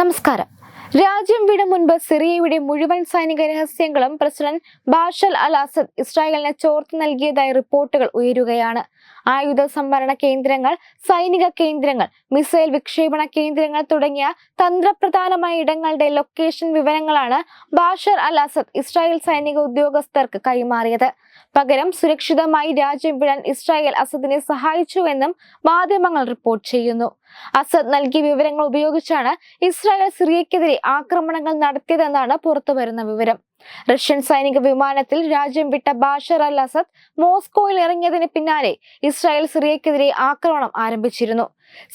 നമസ്കാരം. രാജ്യം വിട മുൻപ് സിറിയയുടെ മുഴുവൻ സൈനിക രഹസ്യങ്ങളും പ്രസിഡന്റ് ബാഷൽ അൽ അസദ് ഇസ്രായേലിന് ചോർത്ത് നൽകിയതായി റിപ്പോർട്ടുകൾ ഉയരുകയാണ്. ആയുധ സംഭരണ കേന്ദ്രങ്ങൾ സൈനിക കേന്ദ്രങ്ങൾ മിസൈൽ വിക്ഷേപണ കേന്ദ്രങ്ങൾ തുടങ്ങിയ തന്ത്രപ്രധാനമായ ഇടങ്ങളുടെ ലൊക്കേഷൻ വിവരങ്ങളാണ് ബാഷർ അൽ അസദ് ഇസ്രായേൽ സൈനിക ഉദ്യോഗസ്ഥർക്ക് കൈമാറിയത്. പകരം സുരക്ഷിതമായി രാജ്യം വിടാൻ ഇസ്രായേൽ അസദിനെ സഹായിച്ചുവെന്നും മാധ്യമങ്ങൾ റിപ്പോർട്ട് ചെയ്യുന്നു. അസദ് നൽകിയ വിവരങ്ങൾ ഉപയോഗിച്ചാണ് ഇസ്രായേൽ സിറിയക്കെതിരെ ആക്രമണങ്ങൾ നടത്തിയതെന്നാണ് പുറത്തുവരുന്ന വിവരം. റഷ്യൻ സൈനിക വിമാനത്തിൽ രാജ്യം വിട്ട ബാഷർ അൽ അസദ് മോസ്കോയിൽ ഇറങ്ങിയതിന് പിന്നാലെ ഇസ്രായേൽ സിറിയക്കെതിരെ ആക്രമണം ആരംഭിച്ചിരുന്നു.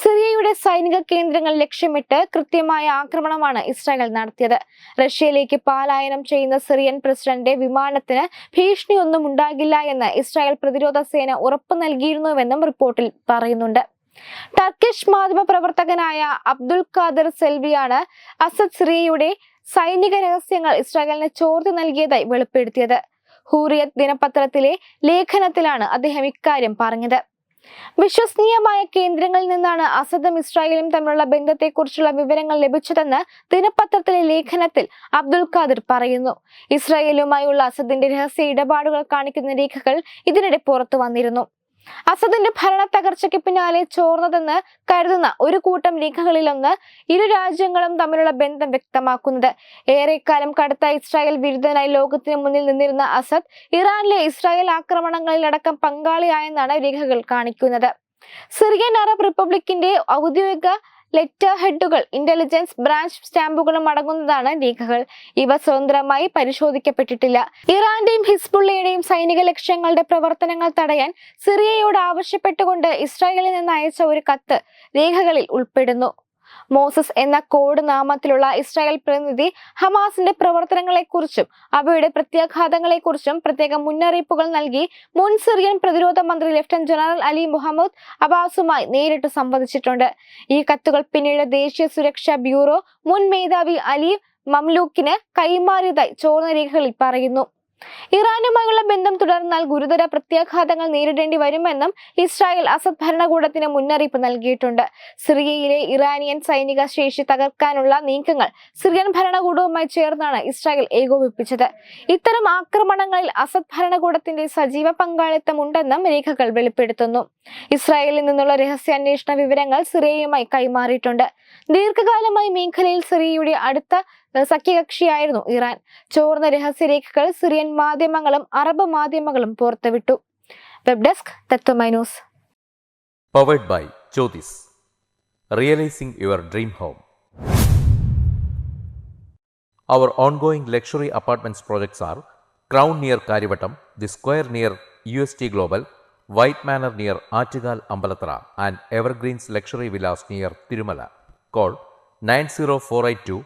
സിറിയയുടെ സൈനിക കേന്ദ്രങ്ങൾ ലക്ഷ്യമിട്ട് കൃത്യമായ ആക്രമണമാണ് ഇസ്രായേൽ നടത്തിയത്. റഷ്യയിലേക്ക് പലായനം ചെയ്യുന്ന സിറിയൻ പ്രസിഡന്റ് വിമാനത്തിന് ഭീഷണിയൊന്നും ഉണ്ടാകില്ല എന്ന് ഇസ്രായേൽ പ്രതിരോധ സേന ഉറപ്പു നൽകിയിരുന്നുവെന്നും റിപ്പോർട്ടിൽ പറയുന്നുണ്ട്. ടർക്കിഷ് മാധ്യമ പ്രവർത്തകനായ അബ്ദുൽ ഖാദർ സെൽവിയാണ് അസദ് സിറിയയുടെ സൈനിക രഹസ്യങ്ങൾ ഇസ്രായേലിന് ചോർത്തി നൽകിയതായി വെളിപ്പെടുത്തിയത്. ഹൂറിയത്ത് ദിനപത്രത്തിലെ ലേഖനത്തിലാണ് അദ്ദേഹം ഇക്കാര്യം പറഞ്ഞത്. വിശ്വസനീയമായ കേന്ദ്രങ്ങളിൽ നിന്നാണ് അസദും ഇസ്രായേലും തമ്മിലുള്ള ബന്ധത്തെക്കുറിച്ചുള്ള വിവരങ്ങൾ ലഭിച്ചതെന്ന് ദിനപത്രത്തിലെ ലേഖനത്തിൽ അബ്ദുൽ ഖാദിർ പറയുന്നു. ഇസ്രായേലുമായുള്ള അസദിന്റെ രഹസ്യ ഇടപാടുകൾ കാണിക്കുന്ന രേഖകൾ ഇതിനിടെ പുറത്തു വന്നിരുന്നു. അസദിന്റെ ഭരണ തകർച്ചയ്ക്ക് പിന്നാലെ ചോർന്നതെന്ന് കരുതുന്ന ഒരു കൂട്ടം രേഖകളിലൊന്ന് ഇരു രാജ്യങ്ങളും തമ്മിലുള്ള ബന്ധം വ്യക്തമാക്കുന്നത്. ഏറെക്കാലം കടുത്ത ഇസ്രായേൽ വിരുദ്ധനായി ലോകത്തിന് മുന്നിൽ നിന്നിരുന്ന അസദ് ഇറാനിലെ ഇസ്രായേൽ ആക്രമണങ്ങളിലടക്കം പങ്കാളിയായെന്നാണ് രേഖകൾ കാണിക്കുന്നത്. സിറിയൻ അറബ് റിപ്പബ്ലിക്കിന്റെ ഔദ്യോഗിക ലെറ്റർ ഹെഡുകൾ ഇന്റലിജൻസ് ബ്രാഞ്ച് സ്റ്റാമ്പുകളും അടങ്ങുന്നതാണ് രേഖകൾ. ഇവ സ്വതന്ത്രമായി പരിശോധിക്കപ്പെട്ടിട്ടില്ല. ഇറാന്റെയും ഹിസ്ബുള്ളയുടെയും സൈനിക ലക്ഷ്യങ്ങളുടെ പ്രവർത്തനങ്ങൾ തടയാൻ സിറിയയോട് ആവശ്യപ്പെട്ടുകൊണ്ട് ഇസ്രായേലിൽ നിന്ന് അയച്ച ഒരു കത്ത് രേഖകളിൽ ഉൾപ്പെടുന്നു. മോസസ് എന്ന കോഡ് നാമത്തിലുള്ള ഇസ്രായേൽ പ്രതിനിധി ഹമാസിന്റെ പ്രവർത്തനങ്ങളെക്കുറിച്ചും അവയുടെ പ്രത്യാഘാതങ്ങളെക്കുറിച്ചും പ്രത്യേക മുന്നറിയിപ്പുകൾ നൽകി മുൻ സിറിയൻ പ്രതിരോധ മന്ത്രി ലഫ്റ്റനന്റ് ജനറൽ അലി മുഹമ്മദ് അബാസുമായി നേരിട്ട് സംവദിച്ചിട്ടുണ്ട്. ഈ കത്തുകൾ പിന്നീട് ദേശീയ സുരക്ഷാ ബ്യൂറോ മുൻ മേധാവി അലി മംലൂക്കിന് കൈമാറിയതായി ചോർന്ന രേഖകളിൽ പറയുന്നു. ഇറാനുമായുള്ള ബന്ധം തുടർന്നാൽ ഗുരുതര പ്രത്യാഘാതങ്ങൾ നേരിടേണ്ടി വരുമെന്നും ഇസ്രായേൽ അസദ് ഭരണകൂടത്തിന് മുന്നറിയിപ്പ് നൽകിയിട്ടുണ്ട്. സിറിയയിലെ ഇറാനിയൻ സൈനിക ശേഷി തകർക്കാനുള്ള നീക്കങ്ങൾ സിറിയൻ ഭരണകൂടവുമായി ചേർന്നാണ് ഇസ്രായേൽ ഏകോപിപ്പിച്ചത്. ഇത്തരം ആക്രമണങ്ങളിൽ അസദ് ഭരണകൂടത്തിന്റെ സജീവ പങ്കാളിത്തം ഉണ്ടെന്നും രേഖകൾ വെളിപ്പെടുത്തുന്നു. ഇസ്രായേലിൽ നിന്നുള്ള രഹസ്യാന്വേഷണ വിവരങ്ങൾ സിറിയയുമായി കൈമാറിയിട്ടുണ്ട്. ദീർഘകാലമായി മേഖലയിൽ സിറിയയുടെ അടുത്ത സഖ്യകക്ഷിയായിരുന്നു ഇറാൻ ചോർന്ന രഹസ്യരേഖകൾ സിറിയൻ മാധ്യമങ്ങളും അറബ് മാധ്യമങ്ങളും പുറത്തുവിട്ടു web desk Tatwamayi news powered by Jyothis realising your dream home Our ongoing luxury apartments projects are Crown near Karivattam, The Square near UST Global, White Manor near Achigal Ambalatra, and Evergreens Luxury Villas near Tirumala. Call 90482